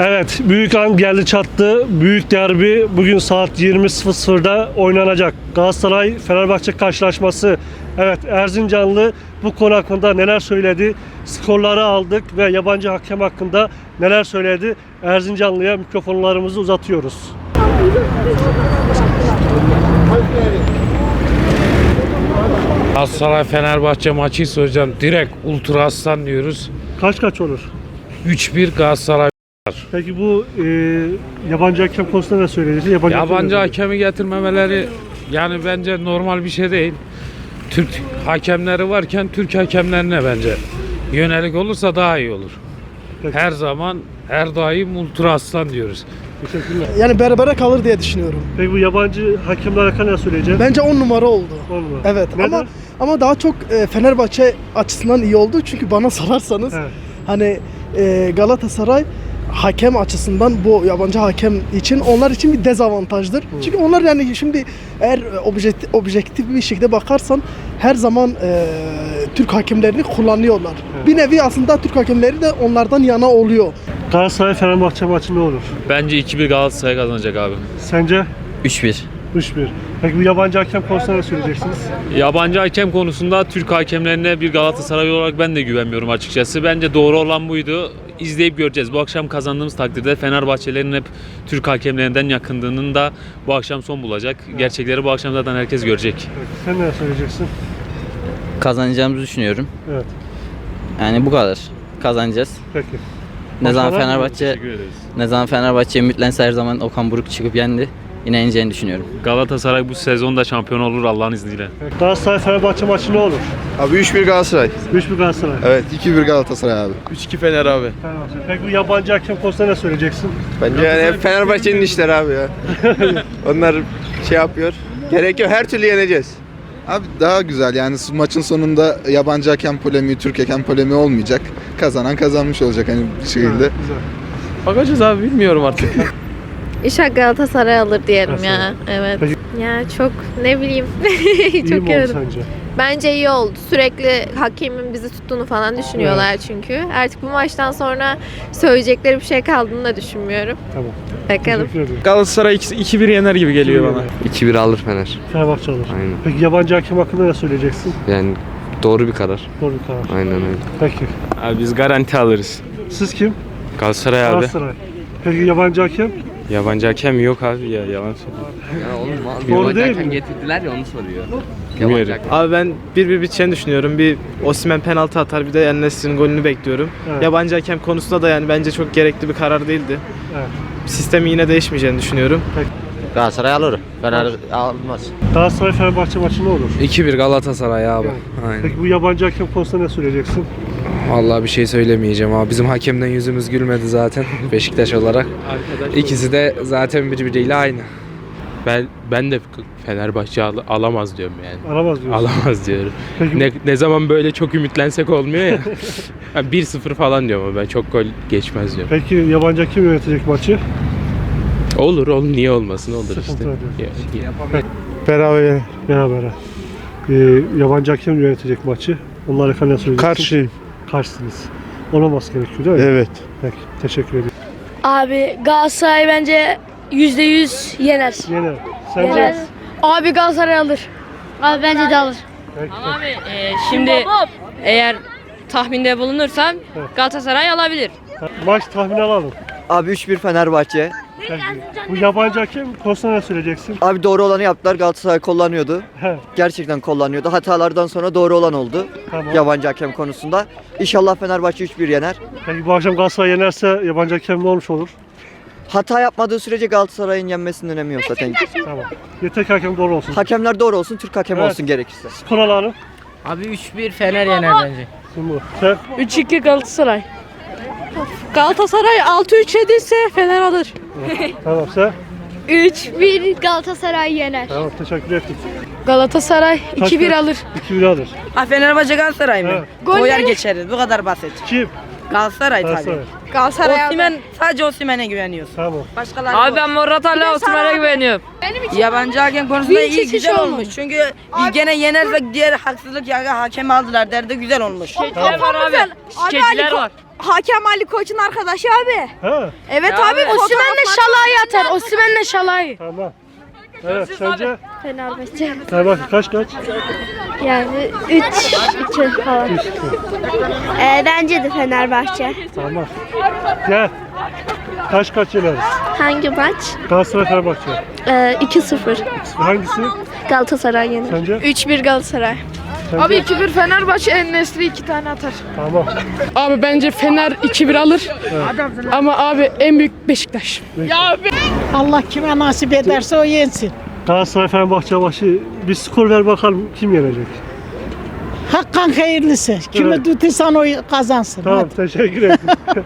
Evet, büyük an geldi çattı. Büyük derbi bugün saat 20.00'da oynanacak. Galatasaray Fenerbahçe karşılaşması. Evet, Erzincanlı bu konu hakkında neler söyledi? Skorları aldık ve yabancı hakem hakkında neler söyledi? Erzincanlı'ya mikrofonlarımızı uzatıyoruz. Galatasaray Fenerbahçe maçıysa hocam direkt ultra aslan diyoruz. Kaç kaç olur? 3-1 Galatasaray. Peki bu e, yabancı hakem konusunda ne söyledi? Yabancı, Yabancı hakemi getirmemeleri yani bence normal bir şey değil. Türk hakemleri varken Türk hakemlerine bence yönelik olursa daha iyi olur. Peki. Her zaman her daim ultra aslan diyoruz. Teşekkürler. Yani berbere kalır diye düşünüyorum. Peki bu yabancı hakemler hakkında ne söyleyeceğim? Bence 10 numara oldu. Olma. Evet Neden? ama ama daha çok e, Fenerbahçe açısından iyi oldu. Çünkü bana sorarsanız Evet. hani e, Galatasaray hakem açısından bu yabancı hakem için onlar için bir dezavantajdır. Çünkü onlar yani şimdi eğer objektif, objektif bir şekilde bakarsan her zaman e, Türk hakemlerini kullanıyorlar. Evet. Bir nevi aslında Türk hakemleri de onlardan yana oluyor. Galatasaray Fenerbahçe maçı ne olur? Bence 2-1 Galatasaray kazanacak abi. Sence 3-1. 3-1. Peki bu yabancı hakem konusunda ne söyleyeceksiniz? Yabancı hakem konusunda Türk hakemlerine bir Galatasaray olarak ben de güvenmiyorum açıkçası. Bence doğru olan buydu. İzleyip göreceğiz. Bu akşam kazandığımız takdirde Fenerbahçelerin hep Türk hakemlerinden yakındığının da bu akşam son bulacak. Gerçekleri bu akşam zaten herkes görecek. Peki, sen ne söyleyeceksin? kazanacağımızı düşünüyorum. Evet. Yani bu kadar. Kazanacağız. Peki. Ne zaman Fenerbahçe Teşekkür ederiz. ne zaman Fenerbahçe ümitlense her zaman Okan Buruk çıkıp yendi. Yine yeneceğini düşünüyorum. Galatasaray bu sezonda şampiyon olur Allah'ın izniyle. Galatasaray Fenerbahçe maçı ne olur? Abi 3-1 Galatasaray. 3-1 Galatasaray. Evet 2-1 Galatasaray abi. 3-2 Fener abi. Fenerbahçe. Peki bu yabancı hakem konusunda ne söyleyeceksin? Bence yani hep Fenerbahçe'nin işleri abi ya. Onlar şey yapıyor. Gerek yok her türlü yeneceğiz. Abi daha güzel yani maçın sonunda yabancı hakem polemiği, Türk hakem polemiği olmayacak. Kazanan kazanmış olacak hani bir şekilde. Güzel. Bakacağız abi bilmiyorum artık. İnşallah Galatasaray alır diyelim Galatasaray. ya. Evet. Peki. Ya çok ne bileyim. İyi mi çok oldu yaradım. sence? Bence iyi oldu. Sürekli hakemin bizi tuttuğunu falan düşünüyorlar çünkü. Artık bu maçtan sonra söyleyecekleri bir şey kaldığını da düşünmüyorum. Tamam. Bakalım. Galatasaray 2-1 yener gibi geliyor bana. 2-1 alır Fener. Fenerbahçe alır. Aynen. Peki yabancı hakem hakkında ne söyleyeceksin? Yani doğru bir karar. Doğru bir karar. Aynen öyle. Peki. Abi biz garanti alırız. Siz kim? Galatasaray abi. Galatasaray. Peki yabancı hakem? Yabancı hakem yok abi ya yalan söylüyor. Ya oğlum Doğru değil mi? getirdiler ya onu soruyor. Bilmiyorum. Abi ben 1-1 biteceğini düşünüyorum. Bir Osimhen penaltı atar bir de Enes'in golünü bekliyorum. Evet. Yabancı hakem konusunda da yani bence çok gerekli bir karar değildi. Evet. Sistemi yine değişmeyeceğini düşünüyorum. Galatasaray alır. Fener almaz. Galatasaray Fenerbahçe maçı ne olur? 2-1 Galatasaray abi. Evet. Aynen. Peki bu yabancı hakem konusunda ne söyleyeceksin? Vallahi bir şey söylemeyeceğim abi. Bizim hakemden yüzümüz gülmedi zaten Beşiktaş olarak. İkisi de zaten birbiriyle aynı. Ben ben de Fenerbahçe al- alamaz diyorum yani. Alamaz diyorsun. Alamaz diyorum. Peki, Ne, ne zaman böyle çok ümitlensek olmuyor ya. Ha, 1-0 falan diyorum ama ben çok gol geçmez diyorum. peki yabancı hakem yönetecek maçı? Olur olur niye olmasın olur işte. Ya- ya- Beraber. Beraber. Ee, yabancı hakem yönetecek maçı. Onlar hakkında ne söyleyeceksin? Karşıyım. Karşısınız. Olmaması gerekiyor değil mi? Evet. Peki. Teşekkür ederim. Abi Galatasaray bence %100 yener. Yener. Sence? Yener. Abi Galatasaray alır. Abi bence de alır. Peki. Abi e, şimdi eğer tahminde bulunursam. Galatasaray alabilir. Maç tahmini alalım. Abi 3-1 Fenerbahçe. Bu yabancı hakem konusunda ne söyleyeceksin? Abi doğru olanı yaptılar. Galatasaray kullanıyordu. He, Gerçekten kullanıyordu. Hatalardan sonra doğru olan oldu. tamam. Yabancı hakem konusunda. İnşallah Fenerbahçe 3-1 yener. Peki bu akşam Galatasaray yenerse yabancı hakem ne olmuş olur? Hata yapmadığı sürece Galatasaray'ın yenmesinin önemi yok zaten. Tamam. Yeter ki hakem doğru olsun. Hakemler doğru olsun, Türk hakemi Evet. olsun gerekirse. Skor alanı. Abi 3-1 Fener yener bence. Şimdi bu. Sen 3-2 Galatasaray. Galatasaray 6-3 yediyse Fener alır. tamam sen. 3-1 Galatasaray yener. Tamam teşekkür ettik. Galatasaray Kaç 2-1 kaç? alır. 2-1 alır. Ha Fenerbahçe Galatasaray mı? Koyar geçeriz bu kadar basit. Kim? Galatasaray Galatasaray. Galatasaray Osimhen sadece Osimhen'e güveniyoruz. Tamam. Başkaları Abi ben Morata'yla Osman'a güveniyorum. Yabancı hakem konusunda iyi iki güzel kişi olmuş. Çünkü gene yenersek diğer haksızlık ya hakemi aldılar derdi güzel olmuş. Şikayetler var abi. Şikayetler var. Hakem Ali Koç'un arkadaşı abi. Ha, Evet abi. Osimhen'le şalayı atar. Osimhen'le şalayı. tamam. Evet, sence? Fenerbahçe. Fenerbahçe kaç kaç? Yani 3 2 falan. Üç, iki. bence de Fenerbahçe. Tamam. Gel. Kaç kaç yeneriz? Hangi maç? Galatasaray Fenerbahçe. 2-0. Hangisi? Galatasaray yenir. Sence? 3-1 Galatasaray. Sence? 2-1 Fenerbahçe Enesri 2 tane atar. Tamam. Abi bence Fener 2-1 alır. Ama abi en büyük Beşiktaş. Allah kime nasip ederse o yensin. Galatasaray Fenerbahçe başı bir skor ver bakalım kim yenecek? Hakkan hayırlısı. Kimi Evet. tutursan o kazansın. Tamam teşekkür ederim.